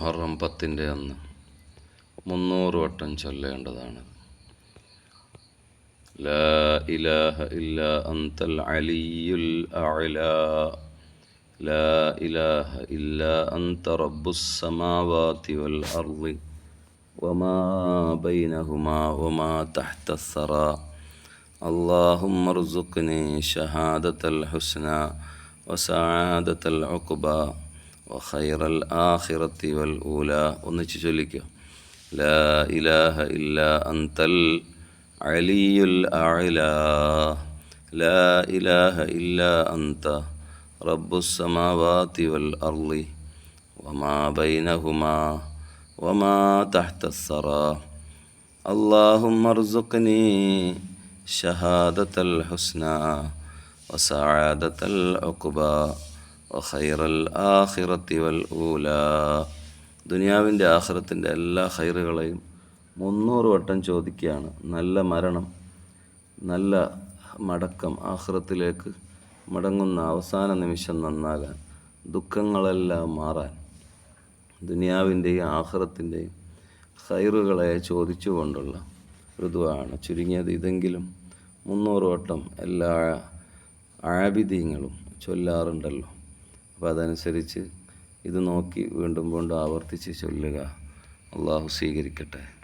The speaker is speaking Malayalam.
മുഹറം പത്തിൻ്റെ അന്ന് മുന്നൂറ് വട്ടം ചൊല്ലേണ്ടതാണ് ലാ ഇലാഹ ഇല്ല അന്തൽ അലിയുൽ അഅ്ലാ ലാ ഇലാഹ ഇല്ല അന്ത റബ്ബുസ് സമാവാതി വൽ അർളി വമാ ബൈനഹുമാ വമാ തഹ്ത الثرى اللهم ارزقني شهادة الحسنى وسعادة العقبى وخير الآخرة والأولى ഒന്നിച്ച് ചൊല്ലിക്കോ لا إله إلا أنت العلي الأعلى لا إله إلا أنت رب السماوات والأرض وما بينهما وما تحت الثرى اللهم ارزقني شهادة الحسنى وسعادة العقبى وخير الآخرة والأولى ദുനിയാവിൻ്റെ ആഖിറത്തിൻ്റെ എല്ലാ ഖൈറുകളെയും മുന്നൂറ് വട്ടം ചോദിക്കുകയാണ് നല്ല മരണം നല്ല മടക്കം ആഖിറത്തിലേക്ക് മടങ്ങുന്ന അവസാന നിമിഷം നന്നാകാൻ ദുഃഖങ്ങളെല്ലാം മാറാൻ ദുനിയാവിൻ്റെയും ആഖിറത്തിൻ്റെയും ഖൈറുകളെ ചോദിച്ചുകൊണ്ടുള്ള ഋതുവാണ് ചുരുങ്ങിയത് ഇതെങ്കിലും മുന്നൂറ് വട്ടം എല്ലാ ആബിദീങ്ങളും ചൊല്ലാറുണ്ടല്ലോ അപ്പോൾ അതനുസരിച്ച് ഇത് നോക്കി വീണ്ടും വീണ്ടും ആവർത്തിച്ച് ചൊല്ലുക. അള്ളാഹു സ്വീകരിക്കട്ടെ.